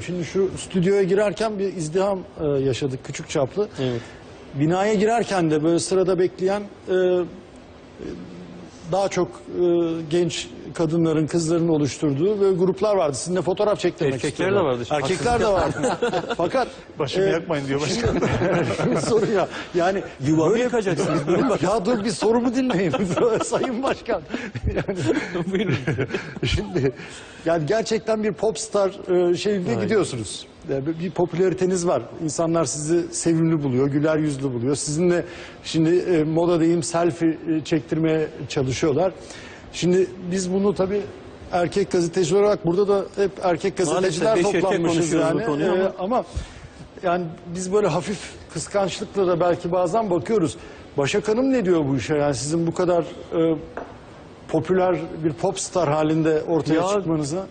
Şimdi şu stüdyoya girerken bir izdiham e, yaşadık küçük çaplı. Evet. Binaya girerken de böyle sırada bekleyen e, daha çok e, genç kadınların, kızların oluşturduğu böyle gruplar vardı. Sizinle fotoğraf çektirmek Erkekler istiyorlar. de vardı. Erkekler de vardı. Fakat Başımı e, yakmayın diyor başkan. Şimdi soru ya. Yani Yuvamı böyle- yıkacaksınız. ya dur bir sorumu dinleyin Sayın Başkan. Yani, Buyurun. şimdi yani gerçekten bir popstar e, şeyinde gidiyorsunuz. Yani bir- popülariteniz var. İnsanlar sizi sevimli buluyor, güler yüzlü buluyor. Sizinle şimdi e, moda diyeyim selfie e, çektirmeye çalışıyorlar. Şimdi biz bunu tabii erkek gazeteci olarak burada da hep erkek gazeteciler beş erkek toplanmışız konuşuyoruz bu yani. konuyu E, ama- ama yani biz böyle hafif kıskançlıkla da belki bazen bakıyoruz. Başak Hanım ne diyor bu işe? Yani sizin bu kadar e, popüler bir popstar halinde ortaya Ya- çıkmanıza.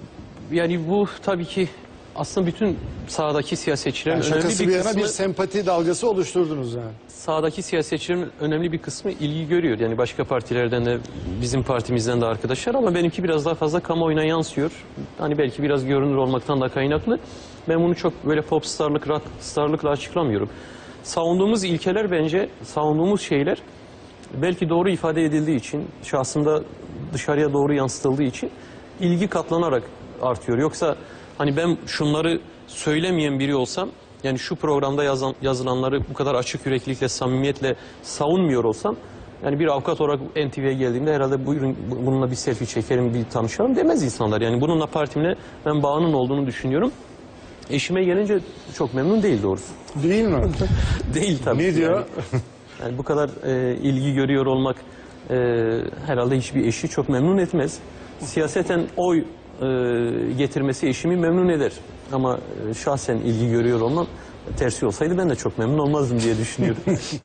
Yani bu tabii ki aslında bütün sahadaki siyasetçilerin Yani önemli bir bir yana kısmı bir sempati dalgası oluşturdunuz yani. sahadaki siyasetçilerin önemli bir kısmı ilgi görüyor. Yani başka partilerden de bizim partimizden de arkadaşlar ama benimki biraz daha fazla kamuoyuna yansıyor. Hani belki biraz görünür olmaktan da kaynaklı. Ben bunu çok böyle pop starlık, rock starlıkla açıklamıyorum. Savunduğumuz ilkeler bence, savunduğumuz şeyler belki doğru ifade edildiği için, şahsında dışarıya doğru yansıtıldığı için ilgi katlanarak artıyor. Yoksa hani ben şunları söylemeyen biri olsam, yani şu programda yazan, yazılanları bu kadar açık yüreklilikle, samimiyetle savunmuyor olsam, yani bir avukat olarak NTV'ye geldiğimde herhalde buyurun bu- bununla bir selfie çekelim, bir tanışalım demez insanlar. Yani bununla partimle ben bağının olduğunu düşünüyorum. Eşime gelince çok memnun değil doğrusu. Değil mi? Değil tabii. ne diyor? Yani, yani bu kadar e, ilgi görüyor olmak e, herhalde hiçbir eşi çok memnun etmez. Siyaseten oy getirmesi eşimi memnun eder. Ama e, şahsen ilgi görüyor olmam tersi olsaydı ben de çok memnun olmazdım diye düşünüyorum.